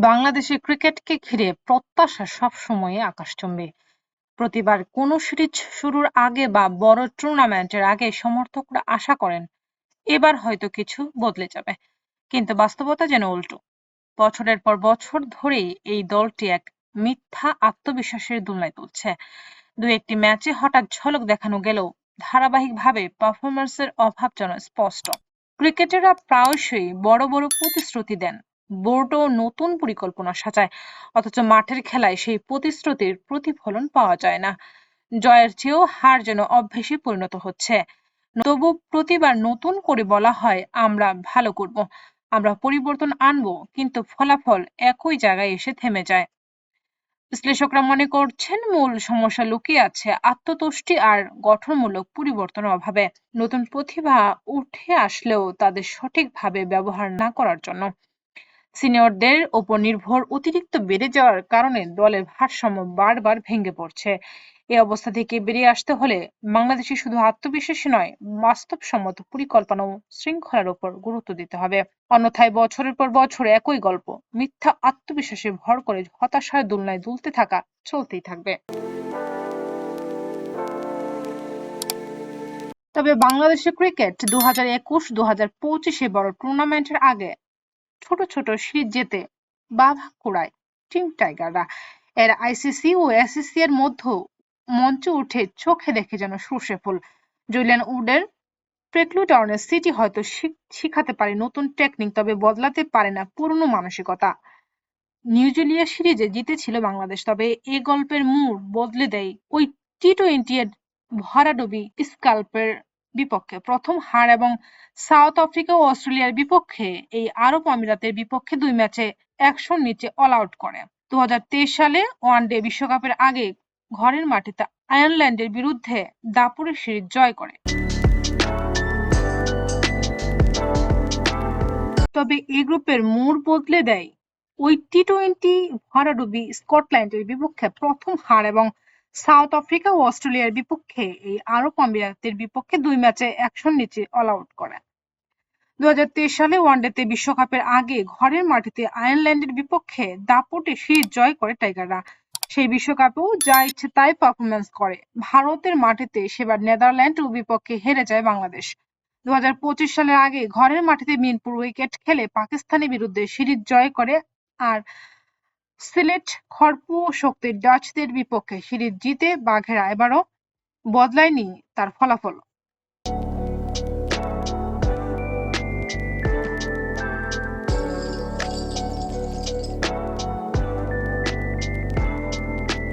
বাংলাদেশের ক্রিকেটকে ঘিরে প্রত্যাশা সবসময়ই আকাশচুম্বী। প্রতিবার কোনো সিরিজ শুরুর আগে বা বড় টুর্নামেন্টের আগে সমর্থকরা আশা করেন, এবার হয়তো কিছু বদলে যাবে। কিন্তু বাস্তবতা যেন উল্টো। বছরের পর বছর ধরেই এই দলটি এক মিথ্যা আত্মবিশ্বাসের দুলনায় তুলছে। দু একটি ম্যাচে হঠাৎ ঝলক দেখানো গেলেও ধারাবাহিকভাবে পারফরম্যান্সের অভাব যেন স্পষ্ট। ক্রিকেটাররা প্রায়শই বড় বড় প্রতিশ্রুতি দেন বোর্ডও নতুন পরিকল্পনা সাজায়, অথচ মাঠের খেলায় সেই প্রতিশ্রুতির প্রতিফলন পাওয়া যায় না। জয়ের চেয়েও হার যেন অভ্যেসে পরিণত হচ্ছে। তবু প্রতিবার নতুন করে বলা হয়, আমরা ভালো করব। আমরা পরিবর্তন আনব। কিন্তু ফলাফল একই জায়গায় এসে থেমে যায়। বিশ্লেষকরা মনে করছেন, মূল সমস্যা লুকিয়ে আছে আত্মতুষ্টি আর গঠনমূলক পরিবর্তনের অভাবে। নতুন প্রতিভা উঠে আসলেও তাদের সঠিকভাবে ব্যবহার না করার জন্য। সিনিয়রদের ওপর নির্ভর অতিরিক্ত বেড়ে যাওয়ার কারণে দলের ভারসাম্য বারবার ভেঙে পড়ছে। এ অবস্থা থেকে বেরিয়ে আসতে হলে বাংলাদেশে শুধু আত্মবিশ্বাসী নয়, বাস্তবসম্মত পরিকল্পনা ও শৃঙ্খলার ওপর গুরুত্ব দিতে হবে। অন্যথায় বছরের পর বছর একই গল্প, মিথ্যা আত্মবিশ্বাসে ভর করে হতাশার দুলনায় দুলতে থাকা চলতেই থাকবে। তবে বাংলাদেশের ক্রিকেট দু হাজার একুশ দু হাজার পঁচিশে বড় টুর্নামেন্টের আগে ছোট ছোট সিরিজ জেতে বাধা কুড়ায় টিম টাইগাররা। এর আইসিসি ও এসিসি এর মধ্যেও মঞ্চে উঠে চোখে দেখে যেন সর্ষে ফুল। জুলিয়ান উডের প্রেক্লুটাউনের সিটি হয়তো শিখাতে পারে নতুন টেকনিক, তবে বদলাতে পারে না পুরনো মানসিকতা। নিউজিলিয়া সিরিজে জিতেছিল বাংলাদেশ, তবে এ গল্পের মুড বদলে দেয় ওই টি টোয়েন্টি এর ভরাডুবি স্কাল্পের বিপক্ষে। প্রথম হার এবং সাউথ আফ্রিকা ও অস্ট্রেলিয়ার বিপক্ষে এই আরব আমিরাতের বিপক্ষে দুই ম্যাচে একশোর নিচে অল আউট করে। দু সালে ওয়ানডে বিশ্বকাপের আগে ঘরের মাটিতে আয়ারল্যান্ডের বিরুদ্ধে দাপুরে সিরিজ জয় করে। তবে এই গ্রুপের মোড় বদলে দেয় ওই টি টোয়েন্টি ভরাডুবি স্কটল্যান্ডের বিপক্ষে প্রথম হার এবং সাউথ আফ্রিকা ও অস্ট্রেলিয়ার বিপক্ষে এই আরব আমিরাতের বিপক্ষে দুই ম্যাচে একশোর নিচে অল আউট করে দুই হাজার তেইশ সালে ওয়ানডেতে বিশ্বকাপের আগে ঘরের মাটিতে আয়ারল্যান্ডের বিপক্ষে দাপটে সিরিজ জয় করে টাইগাররা। সেই বিশ্বকাপেও যা ইচ্ছে তাই পারফরমেন্স করে। ভারতের মাটিতে সেবার নেদারল্যান্ড ও বিপক্ষে হেরে যায় বাংলাদেশ। দু হাজার পঁচিশ সালের আগে ঘরের মাটিতে মিনপুর উইকেট খেলে পাকিস্তানের বিরুদ্ধে সিরিজ জয় করে আর সিলেট খড়পু শক্তির ডাচদের বিপক্ষে সিরিজ জিতে বাঘেরা এবারও বদলায়নি তার ফলাফল।